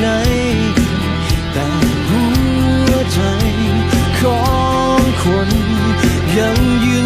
ไหน แต่หัวใจของคนยังยืน